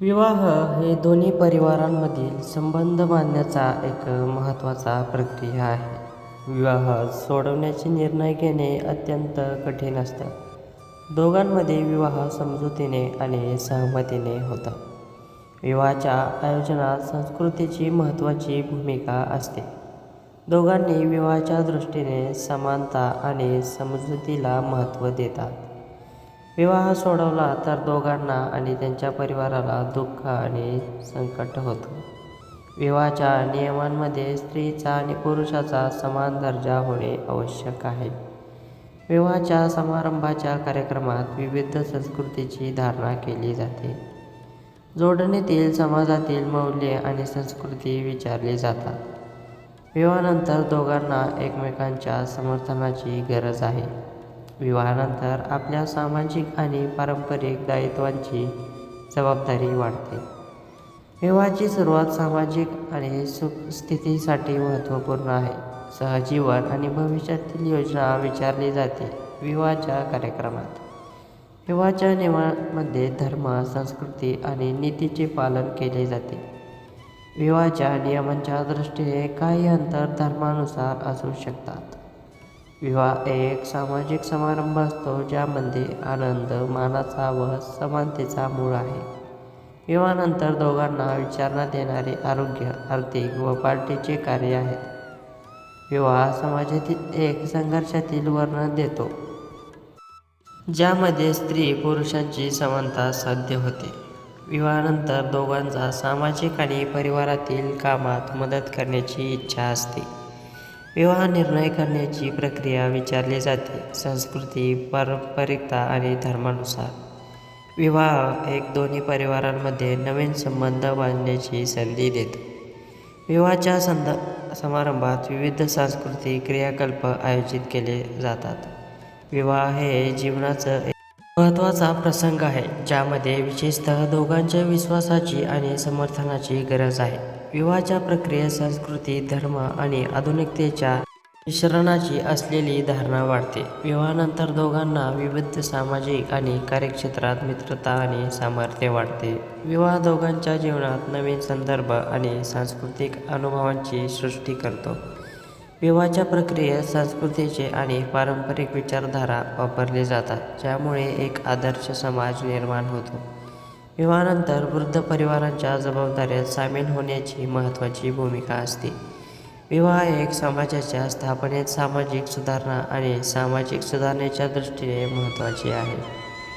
विवाह हे दोन्ही परिवारांमधील संबंध बांधण्याचा एक महत्त्वाचा प्रक्रिया आहे. विवाह सोडवण्याचे निर्णय घेणे अत्यंत कठीण असतं. दोघांमध्ये विवाह समजुतीने आणि सहमतीने होता. विवाहाच्या आयोजनात संस्कृतीची महत्त्वाची भूमिका असते. दोघांनी विवाहाच्या दृष्टीने समानता आणि समजुतीला महत्त्व देतात. विवाह सोडवला तर दोघांना आणि त्यांच्या परिवाराला दुःख आणि संकट होतो. विवाहाच्या नियमांमध्ये स्त्रीचा आणि पुरुषाचा समान दर्जा होणे आवश्यक आहे. विवाहाच्या समारंभाच्या कार्यक्रमात विविध संस्कृतीची धारणा केली जाते. जोडणीतील समाजातील मौल्ये आणि संस्कृती विचारली जातात. विवाहानंतर दोघांना एकमेकांच्या समर्थनाची गरज आहे. विवाहानंतर आपल्या सामाजिक आणि पारंपरिक दायित्वांची जबाबदारी वाढते. विवाहाची सुरुवात सामाजिक आणि सुखस्थितीसाठी महत्त्वपूर्ण आहे. सहजीवन आणि भविष्यातील योजना विचारली जाते विवाहाच्या कार्यक्रमात. विवाहाच्या नियमांमध्ये धर्म संस्कृती आणि नीतीचे पालन केले जाते. विवाहाच्या नियमांच्या दृष्टीने काही अंतर धर्मानुसार असू शकतात. विवाह एक सामाजिक समारंभ असतो ज्यामध्ये आनंद मानाचा व समानतेचा मूळ आहे. विवाहानंतर दोघांना विचारण्यात येणारे आरोग्य आर्थिक व पार्टीचे कार्य आहेत विवाह समाजातील एक संघर्षातील वर्णन देतो ज्यामध्ये स्त्री पुरुषांची समानता साध्य होते. विवाहानंतर दोघांचा सामाजिक आणि परिवारातील कामात मदत करण्याची इच्छा असते. विवाह निर्णय करण्याची प्रक्रिया विचारली जाते. संस्कृती पारंपरिकता आणि धर्मानुसार. विवाह एक दोन्ही परिवारांमध्ये नवीन संबंध बांधण्याची संधी देतो. विवाहाच्या संद समारंभात विविध सांस्कृतिक क्रियाकल्प आयोजित केले जातात. विवाह हे जीवनाचं महत्त्वाचा प्रसंग आहे ज्यामध्ये विशेषतः दोघांच्या विश्वासाची आणि समर्थनाची गरज आहे. विवाहाच्या प्रक्रियेत संस्कृती धर्म आणि आधुनिकतेच्या मिश्रणाची असलेली धारणा वाढते. विवाहानंतर दोघांना विविध सामाजिक आणि कार्यक्षेत्रात मित्रता आणि सामर्थ्य वाढते. विवाह दोघांच्या जीवनात नवीन संदर्भ आणि सांस्कृतिक अनुभवांची सृष्टी करतो. विवाहाच्या प्रक्रियेत संस्कृतीचे आणि पारंपरिक विचारधारा वापरली जातात ज्यामुळे एक आदर्श समाज निर्माण होतो. विवाहानंतर वृद्ध परिवारांच्या जबाबदाऱ्यात सामील होण्याची महत्त्वाची भूमिका असते. विवाह एक समाजाच्या स्थापनेत सामाजिक सुधारणा आणि सामाजिक सुधारणेच्या दृष्टीने महत्त्वाचे आहे.